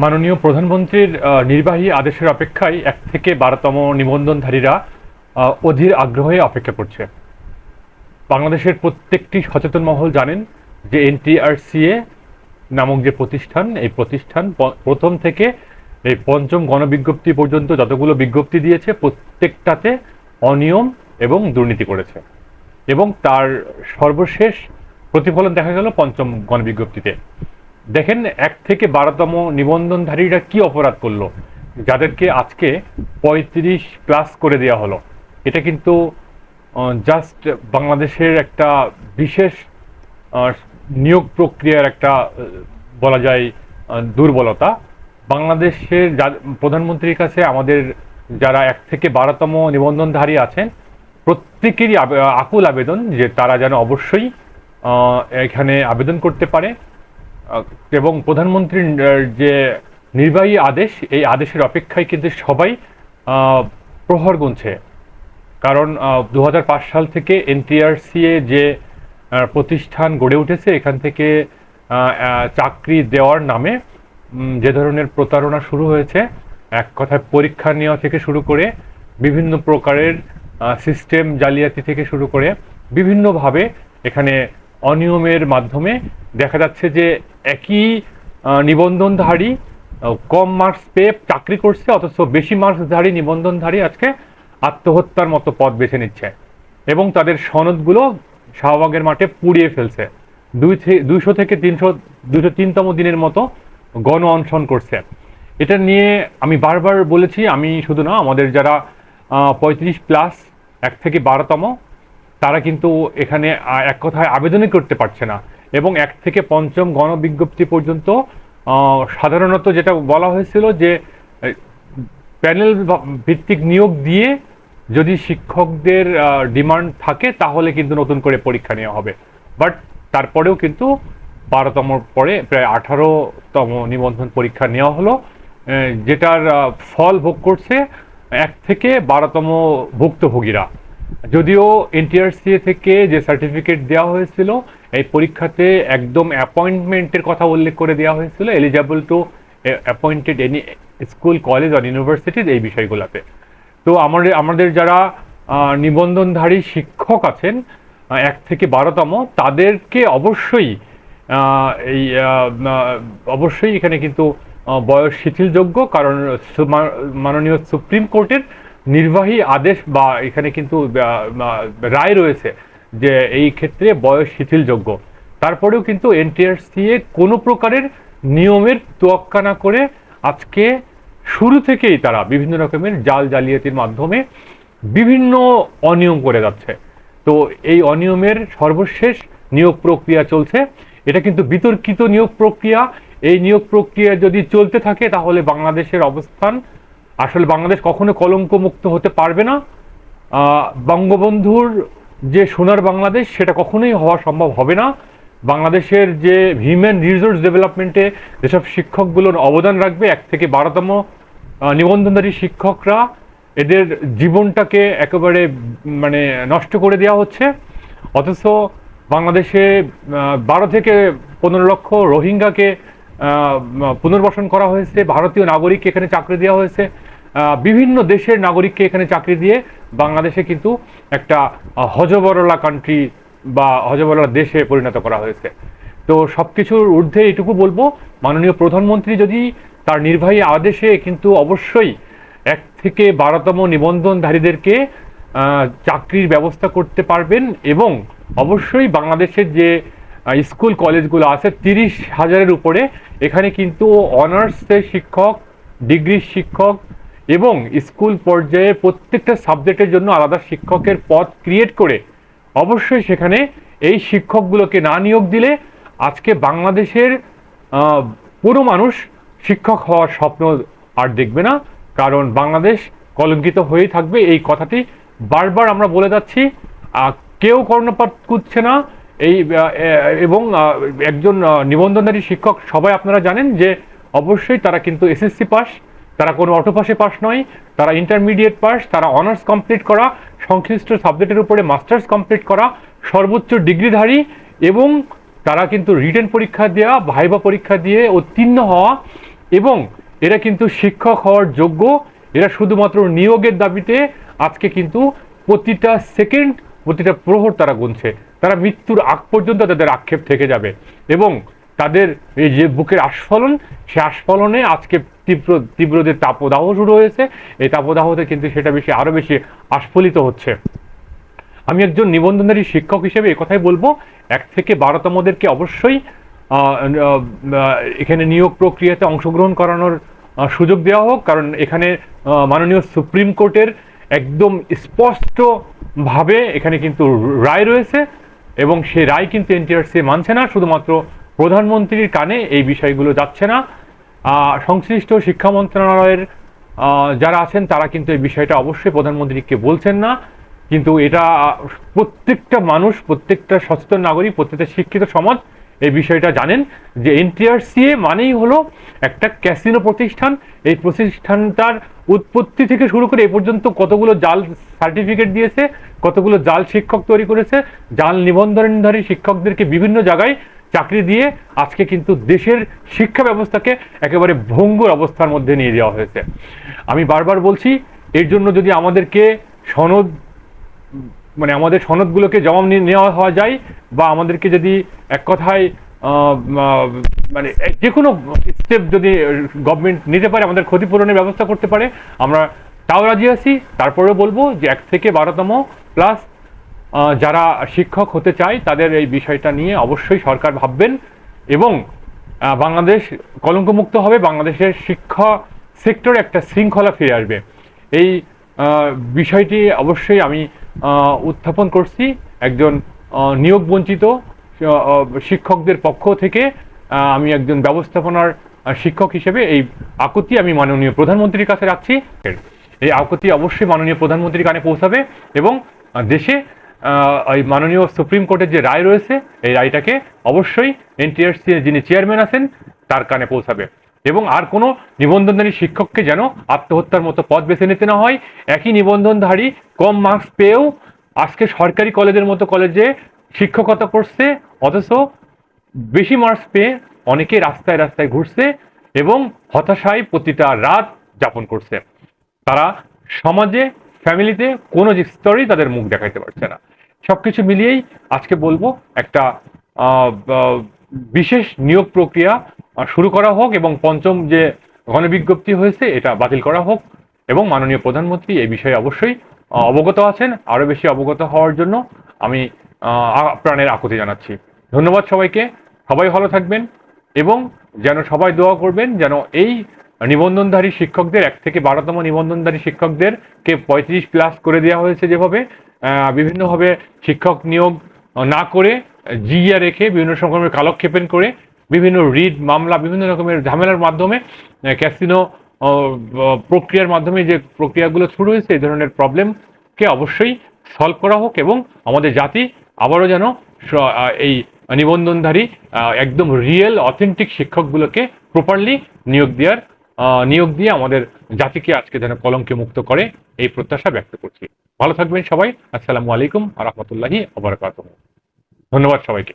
মাননীয় প্রধানমন্ত্রীর নির্বাহী আদেশের অপেক্ষায় এক থেকে বারোতম নিবন্ধনধারীরা অধীর আগ্রহে অপেক্ষা করছে। বাংলাদেশের প্রত্যেকটি সচেতন মহল জানেন যে এনটিআরসিএ নামক যে প্রতিষ্ঠান, এই প্রতিষ্ঠান প্রথম থেকে এই পঞ্চম গণবিজ্ঞপ্তি পর্যন্ত যতগুলো বিজ্ঞপ্তি দিয়েছে, প্রত্যেকটাতে অনিয়ম এবং দুর্নীতি করেছে। এবং তার সর্বশেষ প্রতিফলন দেখা গেল পঞ্চম গণবিজ্ঞপ্তিতে। দেখেন, এক থেকে বারোতম নিবন্ধনধারীরা কি অপরাধ করল? যাদেরকে আজকে পঁয়ত্রিশ প্লাস করে দেওয়া হলো। এটা কিন্তু জাস্ট বাংলাদেশের একটা বিশেষ নিয়োগ প্রক্রিয়ার একটা বলা যায় দুর্বলতা। বাংলাদেশের প্রধানমন্ত্রীর কাছে আমাদের যারা এক থেকে বারোতম নিবন্ধনধারী আছেন, প্রত্যেকেরই আকুল আবেদন যে তারা যেন অবশ্যই এখানে আবেদন করতে পারে। এবং প্রধানমন্ত্রীর যে নির্বাহী আদেশ, এই আদেশের অপেক্ষায় কিন্তু সবাই প্রহর গুনছে। কারণ দু হাজার পাঁচ সাল থেকে এনটিআরসিএ যে প্রতিষ্ঠান গড়ে উঠেছে, এখান থেকে চাকরি দেওয়ার নামে যে ধরনের প্রতারণা শুরু হয়েছে, এক কথায় পরীক্ষা নেওয়া থেকে শুরু করে, বিভিন্ন প্রকারের সিস্টেম জালিয়াতি থেকে শুরু করে, বিভিন্নভাবে এখানে অনিয়মের মাধ্যমে দেখা যাচ্ছে যে একই নিবন্ধনধারী কম মার্কস পেয়ে চাকরি করছে, অথচ বেশি মার্কসধারী নিবন্ধনধারী আজকে আত্মহত্যার মতো পথ বেছে নিচ্ছে এবং তাদের সনদগুলো শাহবাগের মাঠে পুড়িয়ে ফেলছে। দুই দুইশো থেকে তিনশো দুইশো তিনতম দিনের মতো গণ অনশন করছে। এটা নিয়ে আমি বারবার বলেছি, আমি শুধু না, আমাদের যারা পঁয়ত্রিশ প্লাস এক থেকে বারোতম, তারা কিন্তু এখানে এক কথায় আবেদনই করতে পারছে না। এবং এক থেকে পঞ্চম গণবিজ্ঞপ্তি পর্যন্ত সাধারণত যেটা বলা হয়েছিল যে প্যানেল ভিত্তিক নিয়োগ দিয়ে যদি শিক্ষকদের ডিমান্ড থাকে তাহলে কিন্তু নতুন করে পরীক্ষা নেওয়া হবে। বাট তারপরেও কিন্তু বারোতম পরে প্রায় আঠারোতম নিবন্ধন পরীক্ষা নেওয়া হলো যেটার ফল ভোগ করছে এক থেকে বারোতম ভুক্তভোগীরা। যদিও এনটিআরসিএ থেকে যে সার্টিফিকেট দেওয়া হয়েছিল, এই পরীক্ষাতে একদম অ্যাপয়েন্টমেন্টের কথা উল্লেখ করে দেওয়া হয়েছিল eligible to appointed any school college R universities এই বিষয়গুলোতে। তো আমাদের আমাদের যারা নিবন্ধনধারী শিক্ষক আছেন এক থেকে বারোতম, তাদেরকে অবশ্যই এই অবশ্যই এখানে কিন্তু বয়স শিথিলযোগ্য, কারণ মাননীয় সুপ্রিম কোর্টের নির্বাহী আদেশ বা এখানে কিন্তু রায় রয়েছে যে এই ক্ষেত্রে বয়স শিথিলযোগ্য। তারপরেও কিন্তু এনটিআরসিএ কোনো প্রকারের নিয়মের তোয়াক্কা না করে আজকে শুরু থেকেই তারা বিভিন্ন রকমের জাল জালিয়াতির মাধ্যমে বিভিন্ন অনিয়ম করে যাচ্ছে। তো এই অনিয়মের সর্বশেষ নিয়োগ প্রক্রিয়া চলছে। এটা কিন্তু বিতর্কিত নিয়োগ প্রক্রিয়া। এই নিয়োগ প্রক্রিয়া যদি চলতে থাকে তাহলে বাংলাদেশের অবস্থান আসলে বাংলাদেশ কখনো কলঙ্ক মুক্ত হতে পারবে না। বঙ্গবন্ধুর যে সোনার বাংলাদেশ, সেটা কখনোই হওয়া সম্ভব হবে না। বাংলাদেশের যে হিউম্যান রিসোর্স ডেভেলপমেন্টে যেসব শিক্ষকগুলোর অবদান রাখবে, এক থেকে বারোতম নিবন্ধনধারী শিক্ষকরা, এদের জীবনটাকে একেবারে মানে নষ্ট করে দেওয়া হচ্ছে। অথচ বাংলাদেশে বারো থেকে পনেরো লক্ষ রোহিঙ্গাকে পুনর্বাসন করা হয়েছে, ভারতীয় নাগরিককে এখানে চাকরি দেওয়া হয়েছে বিভিন্ন দেশের নাগরিককে এখানে চাকরি দিয়ে বাংলাদেশে কিন্তু একটা হজবরলা কান্ট্রি বা হজবরলা দেশে পরিণত করা হয়েছে। তো সব কিছুর ঊর্ধ্বে এটুকু বলব, মাননীয় প্রধানমন্ত্রী যদি তার নির্বাহী আদেশে কিন্তু অবশ্যই এক থেকে বারোতম নিবন্ধনধারীদেরকে চাকরির ব্যবস্থা করতে পারবেন এবং অবশ্যই বাংলাদেশের যে স্কুল, কলেজগুলো আছে। তিরিশ হাজারের উপরে। এখানে কিন্তু অনার্সের শিক্ষক ডিগ্রির শিক্ষক এবং স্কুল পর্যায়ে প্রত্যেকটা সাবজেক্টের জন্য আলাদা শিক্ষকের পদ ক্রিয়েট করে অবশ্যই সেখানে এই শিক্ষকগুলোকে না নিয়োগ দিলে আজকে বাংলাদেশের পুরো মানুষ শিক্ষক হওয়ার স্বপ্ন আর দেখবে না। কারণ বাংলাদেশ কলঙ্কিত হয়েই থাকবে। এই কথাটি বারবার আমরা বলে যাচ্ছি। কেউ কর্ণপাত কুচ্ছে না। এই এবং একজন আহ, নিবন্ধনধারী শিক্ষক সবাই আপনারা জানেন যে অবশ্যই তারা কিন্তু এসএসসি পাস তারা কোনো অটো পাশে পাস নয় তারা ইন্টারমিডিয়েট পাস তারা অনার্স কমপ্লিট করা সংশ্লিষ্ট সাবজেক্টের উপরে মাস্টার্স কমপ্লিট করা সর্বোচ্চ ডিগ্রিধারী এবং তারা কিন্তু রিটেন পরীক্ষা দেওয়া ভাইবা পরীক্ষা দিয়ে উত্তীর্ণ হওয়া এবং এরা কিন্তু শিক্ষক হওয়ার যোগ্য। এরা শুধুমাত্র নিয়োগের দাবিতে আজকে কিন্তু প্রতিটা সেকেন্ড প্রতিটা প্রহর তারা গুনছে। তারা মৃত্যুর আগ পর্যন্ত তাদের আক্ষেপ থেকে যাবে এবং তাদের এই যে বুকের আস্ফলন, সে আস্ফলনে আজকে তীব্র তীব্র যে তাপদাহ শুরু হয়েছে, এই তাপদাহতে কিন্তু সেটা বেশি আরও বেশি আস্ফলিত হচ্ছে। আমি একজন নিবন্ধনধারী শিক্ষক হিসেবে কথাই বলব, এক থেকে বারোতমদেরকে অবশ্যই এখানে নিয়োগ প্রক্রিয়াতে অংশগ্রহণ করানোর সুযোগ দেওয়া হোক, কারণ এখানে মাননীয় সুপ্রিম কোর্টের একদম স্পষ্টভাবে এখানে কিন্তু রায় রয়েছে এবং সে রায় কিন্তু এনটিআরসি মানছে না, শুধুমাত্র প্রধানমন্ত্রীর কানে এই বিষয়গুলো যাচ্ছে না। সংশ্লিষ্ট শিক্ষা মন্ত্রণালয়ের যারা আছেন তারা কিন্তু এই বিষয়টা অবশ্যই প্রধানমন্ত্রীকে বলছেন না। কিন্তু এটা প্রত্যেকটা মানুষ, প্রত্যেকটা সচেতন নাগরিক, প্রত্যেকটা শিক্ষিত সমাজ এই বিষয়টা জানেন যে এনটিআরসিএ মানেই হলো একটা ক্যাসিনো প্রতিষ্ঠান। এই প্রতিষ্ঠানটার উৎপত্তি থেকে শুরু করে এ পর্যন্ত কতগুলো জাল সার্টিফিকেট দিয়েছে, কতগুলো জাল শিক্ষক তৈরি করেছে, জাল নিবন্ধনধারী শিক্ষকদেরকে বিভিন্ন জায়গায় চাকরি দিয়ে আজকে কিন্তু দেশের শিক্ষা ব্যবস্থাকে একেবারে ভঙ্গুর অবস্থার মধ্যে নিয়ে যাওয়া হয়েছে। আমি বারবার বলছি, এর জন্য যদি আমাদেরকে সনদ মানে আমাদের সনদগুলোকে জমা নেওয়া হওয়া যায় বা আমাদেরকে যদি এক কথায় মানে যে কোনো স্টেপ যদি গভর্নমেন্ট নিতে পারে, আমাদের ক্ষতিপূরণের ব্যবস্থা করতে পারে, আমরা তাও রাজি আছি। তারপরেও বলব যে এক থেকে বারোতম প্লাস যারা শিক্ষক হতে চায়, তাদের এই বিষয়টা নিয়ে অবশ্যই সরকার ভাববেন এবং বাংলাদেশ কলঙ্কমুক্ত হবে। বাংলাদেশের শিক্ষা সেক্টরে একটা শৃঙ্খলা ফিরে আসবে। এই বিষয়টি অবশ্যই আমি উত্থাপন করছি একজন নিয়োগ বঞ্চিত শিক্ষকদের পক্ষ থেকে আমি একজন ব্যবস্থাপনার শিক্ষক হিসেবে এই আকুতি আমি মাননীয় প্রধানমন্ত্রীর কাছে রাখছি। এই আকুতি অবশ্যই মাননীয় প্রধানমন্ত্রীর কানে পৌঁছাবে এবং দেশে এই মাননীয় সুপ্রিম কোর্টের যে রায় রয়েছে, এই রায়টাকে অবশ্যই এনটিআরসি যিনি চেয়ারম্যান আছেন, তার কানে পৌঁছাবে। এবং আর কোনো নিবন্ধনধারী শিক্ষককে যেন আত্মহত্যার মতো পথ বেছে নিতে না হয়। একই নিবন্ধনধারী কম মার্কস পেয়েও আজকে সরকারি কলেজের মতো কলেজে শিক্ষকতা করছে, অথচ বেশি মার্কস পেয়ে অনেকে রাস্তায় রাস্তায় ঘুরছে এবং হতাশায় প্রতিটা রাত যাপন করছে। তারা সমাজে, ফ্যামিলিতে কোনো স্তরেই তাদের মুখ দেখাইতে পারছে না। সব কিছু মিলিয়েই আজকে বলব একটা বিশেষ নিয়োগ প্রক্রিয়া শুরু করা হোক এবং পঞ্চম যে গণবিজ্ঞপ্তি হয়েছে, এটা বাতিল করা হোক এবং মাননীয় প্রধানমন্ত্রী এই বিষয়ে অবশ্যই অবগত আছেন। আরও বেশি অবগত হওয়ার জন্য আমি প্রাণের আকুতি জানাচ্ছি। ধন্যবাদ সবাইকে। সবাই ভালো থাকবেন এবং যেন সবাই দোয়া করবেন যেন এই নিবন্ধনধারী শিক্ষকদের, এক থেকে বারোতম নিবন্ধনধারী শিক্ষকদেরকে পঁয়ত্রিশ প্লাস করে দেওয়া হয়েছে যেভাবে বিভিন্নভাবে শিক্ষক নিয়োগ না করে, জিইয়া রেখে বিভিন্ন রকমের কালক্ষেপণ করে বিভিন্ন রিড মামলা, বিভিন্ন রকমের ঝামেলার মাধ্যমে ক্যাসিনো প্রক্রিয়ার মাধ্যমে যে প্রক্রিয়াগুলো শুরু হয়েছে, এই ধরনের প্রবলেমকে অবশ্যই সলভ করা হোক এবং আমাদের জাতি আবারও যেন এই নিবন্ধনধারী একদম রিয়েল, অথেন্টিক শিক্ষকগুলোকে প্রপারলি নিয়োগ দেওয়ার নিয়োগ দিয়ে আমাদের জাতিকে আজকে যেন কলঙ্কে মুক্ত করে এই প্রত্যাশা ব্যক্ত করছি। ভালো থাকবেন সবাই। আসসালামু আলাইকুম আ রহমতুল্লাহি আবরকাত ধন্যবাদ সবাইকে।